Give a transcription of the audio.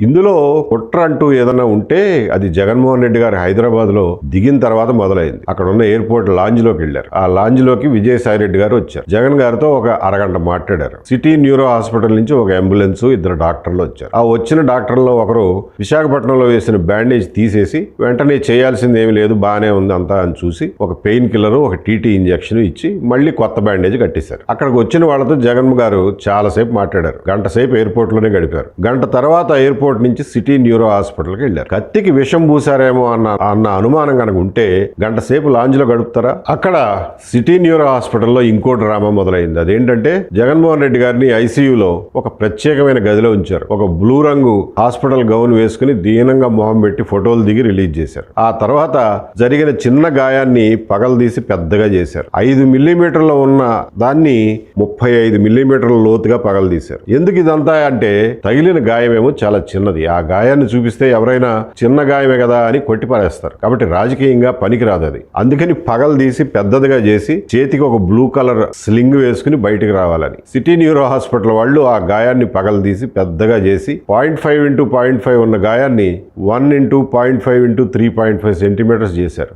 ఇందులో కుట్ర అంటూ ఏదైనా ఉంటే అది జగన్మోహన్ రెడ్డి గారు హైదరాబాద్లో దిగిన తర్వాత మొదలైంది. అక్కడ ఉన్న ఎయిర్పోర్ట్ లాంజ్లోకి వెళ్ళారు. ఆ లాంజ్లోకి విజయసాయి రెడ్డి గారు వచ్చారు. జగన్ గారితో ఒక అరగంట మాట్లాడారు. సిటీ న్యూరో హాస్పిటల్ నుంచి ఒక అంబులెన్స్ ఇద్దరు డాక్టర్లు వచ్చారు. ఆ వచ్చిన డాక్టర్లో ఒకరు విశాఖపట్నంలో వేసిన బ్యాండేజ్ తీసేసి వెంటనే చేయాల్సింది ఏమి లేదు బాగానే ఉంది అంతా అని చూసి ఒక పెయిన్ కిల్లర్ ఒక టీటీ ఇంజెక్షన్ ఇచ్చి మళ్ళీ కొత్త బ్యాండేజ్ కట్టేశారు. అక్కడికి వచ్చిన వాళ్ళతో జగన్ గారు చాలాసేపు మాట్లాడారు. గంట సేపు ఎయిర్పోర్ట్లోనే గడిపారు. గంట తర్వాత ఎయిర్పోర్ట్ నుంచి సిటీ న్యూరో హాస్పిటల్కి వెళ్ళారు. కత్తికి విషం పూసారేమో అన్న అన్న అనుమానం కనుక ఉంటే గంట సేపు లాంజ్లో గడుపుతారా? అక్కడ సిటీ న్యూరో హాస్పిటల్లో ఇంకో డ్రామా మొదలైంది. అదేంటంటే జగన్మోహన్ రెడ్డి గారిని ఐసీయూలో ఒక ప్రత్యేకమైన గదిలో ఉంచారు. ఒక బ్లూ రంగు హాస్పిటల్ గౌన్ వేసుకుని దీనంగా మొహం పెట్టి ఫోటోలు దిగి రిలీజ్ చేశారు. ఆ తర్వాత జరిగిన చిన్న గాయాన్ని పగలదీసి పెద్దగా చేశారు. ఐదు మిల్లీమీటర్ల ఉన్న దాన్ని ముప్పై ఐదు మిల్లీమీటర్ల లోతుగా పగలదీశారు ఎందుకు ఇదంతా అంటే తగిలిన గాయమేమో చాలా చిన్నది. ఆ గాయాన్ని చూపిస్తే ఎవరైనా చిన్న గాయమే కదా అని కొట్టిపారేస్తారు. కాబట్టి రాజకీయంగా పనికిరాదు అది. అందుకని పగలదీసి పెద్దదిగా చేసి చేతికి ఒక బ్లూ కలర్ స్లింగ్ వేసుకుని బయటికి రావాలని. సిటీ న్యూరో హాస్పిటల్ వాళ్ళు ఆ గాయాన్ని పగలదీసి పెద్దగా చేసి point five into point five ఉన్న గాయాన్ని one into point five into three point five centimetres చేశారు.